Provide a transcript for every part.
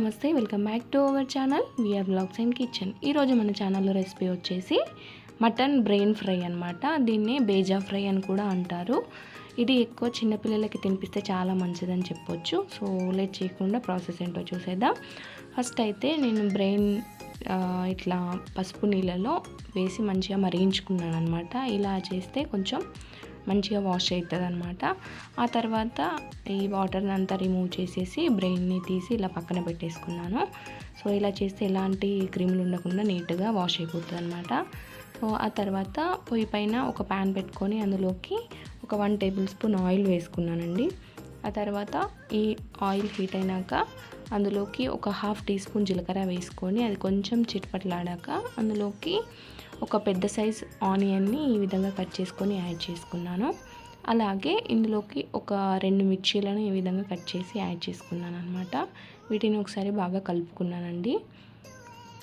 నమస్తే welcome back to our channel. VR blogs and kitchen ఈరోజు మన ఛానల్లో రెసిపీ వచ్చేసి మటన్ బ్రెయిన్ ఫ్రై అనమాట దీన్ని బేజా ఫ్రై అని కూడా అంటారు. ఇది ఎక్కువ చిన్నపిల్లలకి తినిపిస్తే చాలా మంచిదని చెప్పొచ్చు. సో లేట్ చేయకుండా ప్రాసెస్ ఏంటో చూసేద్దాం. ఫస్ట్ అయితే నేను బ్రెయిన్ ఇట్లా పసుపు నీళ్ళలో వేసి మంచిగా మరిగించుకున్నాను అనమాట ఇలా చేస్తే కొంచెం మంచిగా వాష్ అవుతుంది అనమాట ఆ తర్వాత ఈ వాటర్ని అంతా రిమూవ్ చేసేసి బ్రెయిన్ని తీసి ఇలా పక్కన పెట్టేసుకున్నాను. సో ఇలా చేస్తే ఎలాంటి క్రిములు ఉండకుండా నీట్గా వాష్ అయిపోతుంది అనమాట సో ఆ తర్వాత పొయ్యి పైన ఒక ప్యాన్ పెట్టుకొని అందులోకి ఒక వన్ టేబుల్ స్పూన్ ఆయిల్ వేసుకున్నానండి. ఆ తర్వాత ఈ ఆయిల్ హీట్ అయినాక అందులోకి ఒక హాఫ్ టీ స్పూన్ జీలకర్ర వేసుకొని అది కొంచెం చిట్పట్లాడాక అందులోకి ఒక పెద్ద సైజ్ ఆనియన్ని ఈ విధంగా కట్ చేసుకొని యాడ్ చేసుకున్నాను. అలాగే ఇందులోకి ఒక రెండు మిర్చీలను ఈ విధంగా కట్ చేసి యాడ్ చేసుకున్నాను అనమాట వీటిని ఒకసారి బాగా కలుపుకున్నానండి.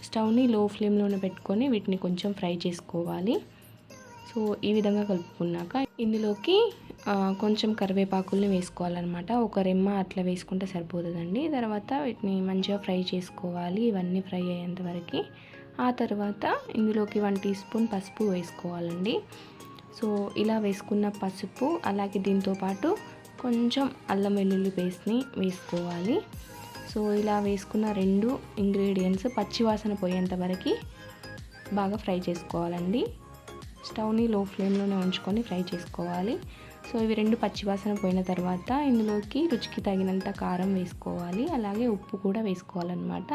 స్టవ్ని లో ఫ్లేమ్లోనే పెట్టుకొని వీటిని కొంచెం ఫ్రై చేసుకోవాలి. సో ఈ విధంగా కలుపుకున్నాక ఇందులోకి కొంచెం కరివేపాకుల్ని వేసుకోవాలన్నమాట. ఒక రెమ్మ అట్లా వేసుకుంటే సరిపోతుందండి. తర్వాత వీటిని మంచిగా ఫ్రై చేసుకోవాలి. ఇవన్నీ ఫ్రై అయ్యేంత వరకు. ఆ తర్వాత ఇందులోకి వన్ టీ స్పూన్ పసుపు వేసుకోవాలండి. సో ఇలా వేసుకున్న పసుపు అలాగే దీంతో పాటు కొంచెం అల్లం వెల్లుల్లి పేస్ట్ని వేసుకోవాలి. సో ఇలా వేసుకున్న రెండు ఇంగ్రీడియంట్స్ పచ్చివాసన పోయేంత వరకు బాగా ఫ్రై చేసుకోవాలండి. స్టవ్ని లో ఫ్లేమ్లోనే ఉంచుకొని ఫ్రై చేసుకోవాలి. సో ఇవి రెండు పచ్చివాసన పోయిన తర్వాత ఇందులోకి రుచికి తగినంత కారం వేసుకోవాలి. అలాగే ఉప్పు కూడా వేసుకోవాలన్నమాట.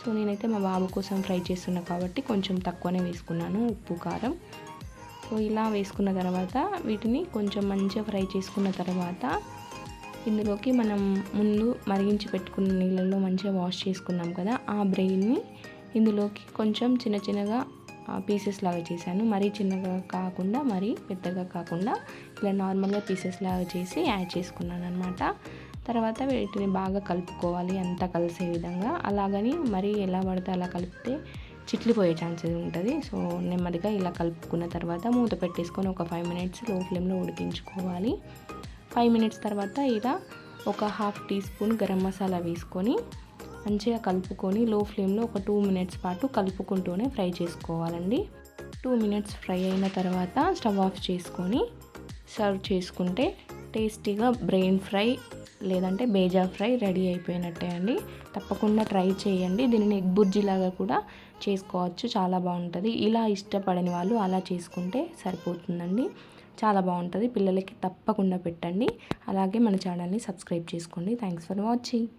సో నేనైతే మా బాబు కోసం ఫ్రై చేస్తున్నా కాబట్టి కొంచెం తక్కువనే వేసుకున్నాను ఉప్పు కారం. సో ఇలా వేసుకున్న తర్వాత వీటిని కొంచెం మంచిగా ఫ్రై చేసుకున్న తర్వాత ఇందులోకి మనం ముందు మరిగించి పెట్టుకున్న నీళ్ళల్లో మంచిగా వాష్ చేసుకున్నాం కదా ఆ బ్రెయిన్ని ఇందులోకి కొంచెం చిన్న చిన్నగా పీసెస్ లాగా చేశాను. మరీ చిన్నగా కాకుండా మరీ పెద్దగా కాకుండా ఇలా నార్మల్గా పీసెస్ లాగా చేసి యాడ్ చేసుకున్నాను అనమాట తర్వాత వీటిని బాగా కలుపుకోవాలి అంతా కలిసే విధంగా. అలాగని మరీ ఎలా పడితే అలా కలిపితే చిట్లిపోయే ఛాన్సెస్ ఉంటుంది. సో నెమ్మదిగా ఇలా కలుపుకున్న తర్వాత మూత పెట్టేసుకొని ఒక ఫైవ్ మినిట్స్లో ఫ్లేమ్లో ఉడికించుకోవాలి. ఫైవ్ మినిట్స్ తర్వాత ఇలా ఒక half teaspoon garam masala వేసుకొని మంచిగా కలుపుకొని లో ఫ్లేమ్లో ఒక టూ మినిట్స్ పాటు కలుపుకుంటూనే ఫ్రై చేసుకోవాలండి. టూ మినిట్స్ ఫ్రై అయిన తర్వాత స్టవ్ ఆఫ్ చేసుకొని సర్వ్ చేసుకుంటే టేస్టీగా బ్రెయిన్ ఫ్రై లేదంటే బేజా ఫ్రై రెడీ అయిపోయినట్టే అండి. తప్పకుండా ట్రై చేయండి. దీనిని ఎగ్ బుర్జీలాగా కూడా చేసుకోవచ్చు. చాలా బాగుంటుంది. ఇలా ఇష్టపడని వాళ్ళు అలా చేసుకుంటే సరిపోతుందండి. చాలా బాగుంటుంది. పిల్లలకి తప్పకుండా పెట్టండి. అలాగే మన ఛానల్ని సబ్స్క్రైబ్ చేసుకోండి. Thanks for watching.